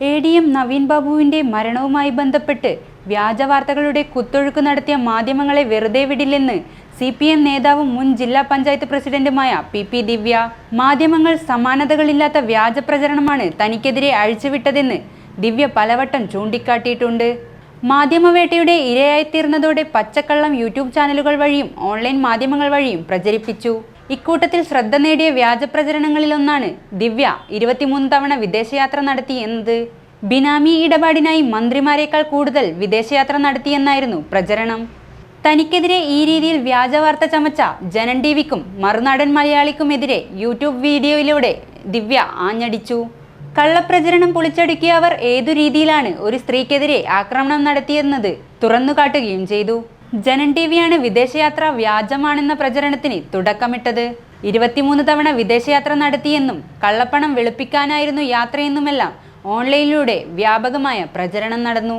A D M Naveen ബാബുവിന്റെ മരണവുമായി ബന്ധപ്പെട്ട് വ്യാജ വാർത്തകളുടെ കുത്തൊഴുക്ക് നടത്തിയ മാധ്യമങ്ങളെ വെറുതെ വിടില്ലെന്ന് സി പി എം നേതാവും മുൻ ജില്ലാ പഞ്ചായത്ത് പ്രസിഡന്റുമായ പി പി ദിവ്യ. മാധ്യമങ്ങൾ സമാനതകളില്ലാത്ത വ്യാജ പ്രചരണമാണ് തനിക്കെതിരെ അഴിച്ചുവിട്ടതെന്ന് ദിവ്യ പലവട്ടം ചൂണ്ടിക്കാട്ടിയിട്ടുണ്ട്. മാധ്യമവേട്ടയുടെ ഇരയായിത്തീർന്നതോടെ പച്ചക്കള്ളം യൂട്യൂബ് ചാനലുകൾ വഴിയും ഓൺലൈൻ മാധ്യമങ്ങൾ വഴിയും പ്രചരിപ്പിച്ചു. ഇക്കൂട്ടത്തിൽ ശ്രദ്ധ നേടിയ വ്യാജ പ്രചരണങ്ങളിലൊന്നാണ് ദിവ്യ ഇരുപത്തിമൂന്ന് തവണ വിദേശയാത്ര നടത്തി എന്നത്. ബിനാമി ഇടപാടിനായി മന്ത്രിമാരെക്കാൾ കൂടുതൽ വിദേശയാത്ര നടത്തിയെന്നായിരുന്നു പ്രചരണം. തനിക്കെതിരെ ഈ രീതിയിൽ വ്യാജവാർത്ത ചമച്ച ജനൻ ടി വിക്കും മറുനാടൻ മലയാളിക്കുമെതിരെ യൂട്യൂബ് വീഡിയോയിലൂടെ ദിവ്യ ആഞ്ഞടിച്ചു. കള്ളപ്രചരണം പൊളിച്ചടുക്കിയ അവർ ഏതു രീതിയിലാണ് ഒരു സ്ത്രീക്കെതിരെ ആക്രമണം നടത്തിയെന്നത് തുറന്നുകാട്ടുകയും ചെയ്തു. ജനൻ ടി വിയാണ് വിദേശയാത്ര വ്യാജമാണെന്ന പ്രചരണത്തിന് തുടക്കമിട്ടത്. ഇരുപത്തിമൂന്ന് തവണ വിദേശയാത്ര നടത്തിയെന്നും കള്ളപ്പണം വെളുപ്പിക്കാനായിരുന്നു യാത്രയെന്നുമെല്ലാം ഓൺലൈനിലൂടെ വ്യാപകമായ പ്രചരണം നടന്നു.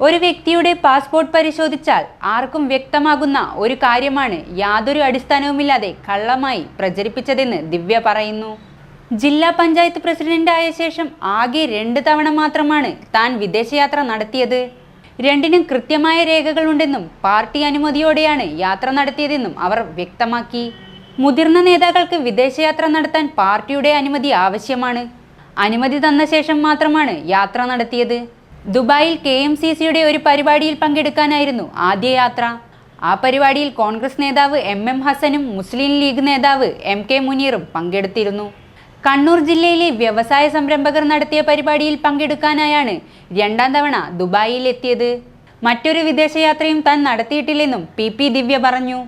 ഒരു വ്യക്തിയുടെ പാസ്പോർട്ട് പരിശോധിച്ചാൽ ആർക്കും വ്യക്തമാകുന്ന ഒരു കാര്യമാണ് യാതൊരു അടിസ്ഥാനവുമില്ലാതെ കള്ളമായി പ്രചരിപ്പിച്ചതെന്ന് ദിവ്യ പറയുന്നു. ജില്ലാ പഞ്ചായത്ത് പ്രസിഡന്റായ ശേഷം ആകെ രണ്ട് തവണ മാത്രമാണ് താൻ വിദേശയാത്ര നടത്തിയത്. രണ്ടിനും കൃത്യമായ രേഖകളുണ്ടെന്നും പാർട്ടി അനുമതിയോടെയാണ് യാത്ര നടത്തിയതെന്നും അവർ വ്യക്തമാക്കി. മുതിർന്ന നേതാക്കൾക്ക് വിദേശയാത്ര നടത്താൻ പാർട്ടിയുടെ അനുമതി ആവശ്യമാണ്. അനുമതി തന്ന ശേഷം മാത്രമാണ് യാത്ര നടത്തിയത്. ദുബായിൽ കെ എം സി സിയുടെ ഒരു പരിപാടിയിൽ പങ്കെടുക്കാനായിരുന്നു ആദ്യ യാത്ര. ആ പരിപാടിയിൽ കോൺഗ്രസ് നേതാവ് എം എം ഹസനും മുസ്ലിം ലീഗ് നേതാവ് എം കെ മുനീറും പങ്കെടുത്തിരുന്നു. കണ്ണൂർ ജില്ലയിലെ വ്യവസായ സംരംഭകർ നടത്തിയ പരിപാടിയിൽ പങ്കെടുക്കാനായാണ് രണ്ടാം തവണ ദുബായിൽ എത്തിയത് മറ്റൊരു വിദേശയാത്രയും താൻ നടത്തിയിട്ടില്ലെന്നും പി പി ദിവ്യ പറഞ്ഞു.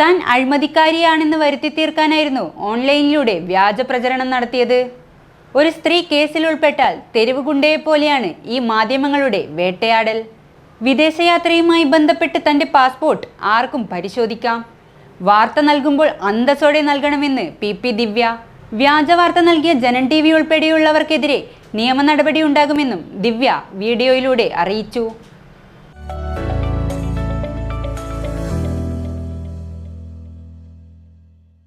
താൻ അഴിമതിക്കാരിയാണെന്ന് വരുത്തി തീർക്കാനായിരുന്നു ഓൺലൈനിലൂടെ വ്യാജ പ്രചരണം നടത്തിയത്. ഒരു സ്ത്രീ കേസിൽ ഉൾപ്പെട്ടാൽ തെരുവ് പോലെയാണ് ഈ മാധ്യമങ്ങളുടെ വേട്ടയാടൽ. വിദേശയാത്രയുമായി ബന്ധപ്പെട്ട് തന്റെ പാസ്പോർട്ട് ആർക്കും പരിശോധിക്കാം. വാർത്ത നൽകുമ്പോൾ അന്തസ്സോടെ നൽകണമെന്ന് പി പി ദിവ്യ വ്യാജ വാർത്ത നൽകിയ ജനൻ ടി വി ഉൾപ്പെടെയുള്ളവർക്കെതിരെ നിയമ നടപടി ഉണ്ടാകുമെന്നും ദിവ്യ വീഡിയോയിലൂടെ അറിയിച്ചു.